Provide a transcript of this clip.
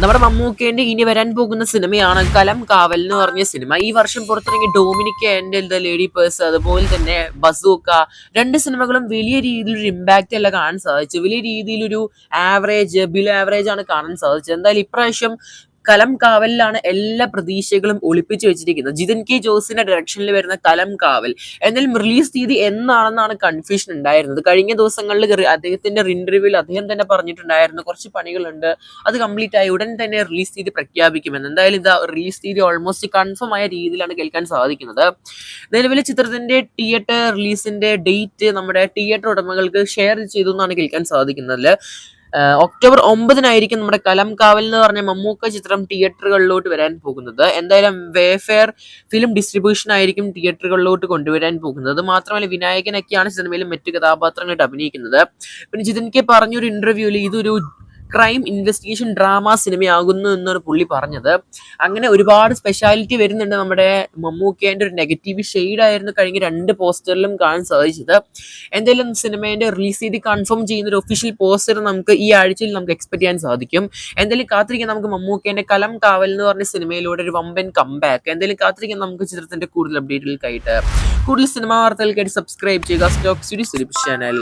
നമ്മുടെ മമ്മൂക്കേന്റെ ഇനി വരാൻ പോകുന്ന സിനിമയാണ് കലം കാവൽ എന്ന് പറഞ്ഞ സിനിമ. ഈ വർഷം പുറത്തിറങ്ങിയ Dominic and the lady purse അതുപോലെ തന്നെ ബസൂക്ക രണ്ട് സിനിമകളും വലിയ രീതിയിൽ ഒരു ഇമ്പാക്റ്റ് അല്ല കാണാൻ സാധിച്ചു വലിയ രീതിയിലൊരു ആവറേജ് ബിലോ ആവറേജ് ആണ് കാണാൻ സാധിച്ചത്. എന്തായാലും ഇപ്രാവശ്യം കലം കാവലിലാണ് എല്ലാ പ്രതീക്ഷകളും ഒളിപ്പിച്ചു വെച്ചിരിക്കുന്നത്. ജിതിൻ കെ ജോസിന്റെ ഡയറക്ഷനിൽ വരുന്ന കലം കാവൽ. എന്നാലും റിലീസ് തീയതി എന്നാണെന്നാണ് കൺഫ്യൂഷൻ ഉണ്ടായിരുന്നത്. കഴിഞ്ഞ ദിവസങ്ങളിൽ അദ്ദേഹത്തിന്റെ ഇന്റർവ്യൂവിൽ അദ്ദേഹം തന്നെ പറഞ്ഞിട്ടുണ്ടായിരുന്നു കുറച്ച് പണികളുണ്ട് അത് കംപ്ലീറ്റ് ആയി ഉടൻ തന്നെ റിലീസ് തീയതി പ്രഖ്യാപിക്കുമെന്ന്. എന്തായാലും ഇത് റിലീസ് തീയതി ഓൾമോസ്റ്റ് കൺഫേം ആയ രീതിയിലാണ് കേൾക്കാൻ സാധിക്കുന്നത്. നിലവിലെ ചിത്രത്തിന്റെ തിയേറ്റർ റിലീസിന്റെ ഡേറ്റ് നമ്മുടെ തിയേറ്റർ ഉടമകൾക്ക് ഷെയർ ചെയ്തു എന്നാണ് കേൾക്കാൻ സാധിക്കുന്നത്. ഒക്ടോബർ ഒമ്പതിനായിരിക്കും നമ്മുടെ കലംകാവൽ എന്ന് പറഞ്ഞ മമ്മൂക്ക ചിത്രം തിയേറ്ററുകളിലോട്ട് വരാൻ പോകുന്നത്. എന്തായാലും വേഫെയർ ഫിലിം ഡിസ്ട്രിബ്യൂഷൻ ആയിരിക്കും തിയേറ്ററുകളിലോട്ട് കൊണ്ടുവരാൻ പോകുന്നത്. മാത്രമല്ല വിനായകനൊക്കെയാണ് സിനിമയിലും മറ്റു കഥാപാത്രങ്ങളായിട്ട് അഭിനയിക്കുന്നത്. പിന്നെ ജിതിൻ കെ പറഞ്ഞൊരു ഇന്റർവ്യൂവിൽ ഇതൊരു ക്രൈം ഇൻവെസ്റ്റിഗേഷൻ ഡ്രാമ സിനിമയാകുന്നു എന്നൊരു പുള്ളി പറഞ്ഞത്. അങ്ങനെ ഒരുപാട് സ്പെഷ്യാലിറ്റി വരുന്നുണ്ട് നമ്മുടെ മമ്മൂക്കേന്റെ ഒരു നെഗറ്റീവ് ഷെയ്ഡ് ആയിരുന്നു കഴിഞ്ഞ രണ്ട് പോസ്റ്ററിലും കാണാൻ സാധിച്ചത്. എന്തായാലും സിനിമേന്റെ റിലീസ് ചെയ്ത് കൺഫേം ചെയ്യുന്ന ഒരു ഒഫീഷ്യൽ പോസ്റ്റർ നമുക്ക് ഈ ആഴ്ചയിൽ നമുക്ക് എക്സ്പെക്ട് ചെയ്യാൻ സാധിക്കും. എന്തായാലും കാത്തിരിക്കാൻ നമുക്ക് മമ്മൂക്കേന്റെ കലം കാവൽ എന്ന് പറഞ്ഞ സിനിമയിലൂടെ ഒരു വമ്പൻ കംബാക്ക് എന്തായാലും കാത്തിരിക്കാൻ നമുക്ക് ചിത്രത്തിന്റെ കൂടുതൽ അപ്ഡേറ്റുകൾക്കായിട്ട് കൂടുതൽ സിനിമാ വാർത്തകൾക്കായിട്ട് സബ്സ്ക്രൈബ് ചെയ്യുക സ്റ്റോക്ക് സ്റ്റുഡിയോ ചാനൽ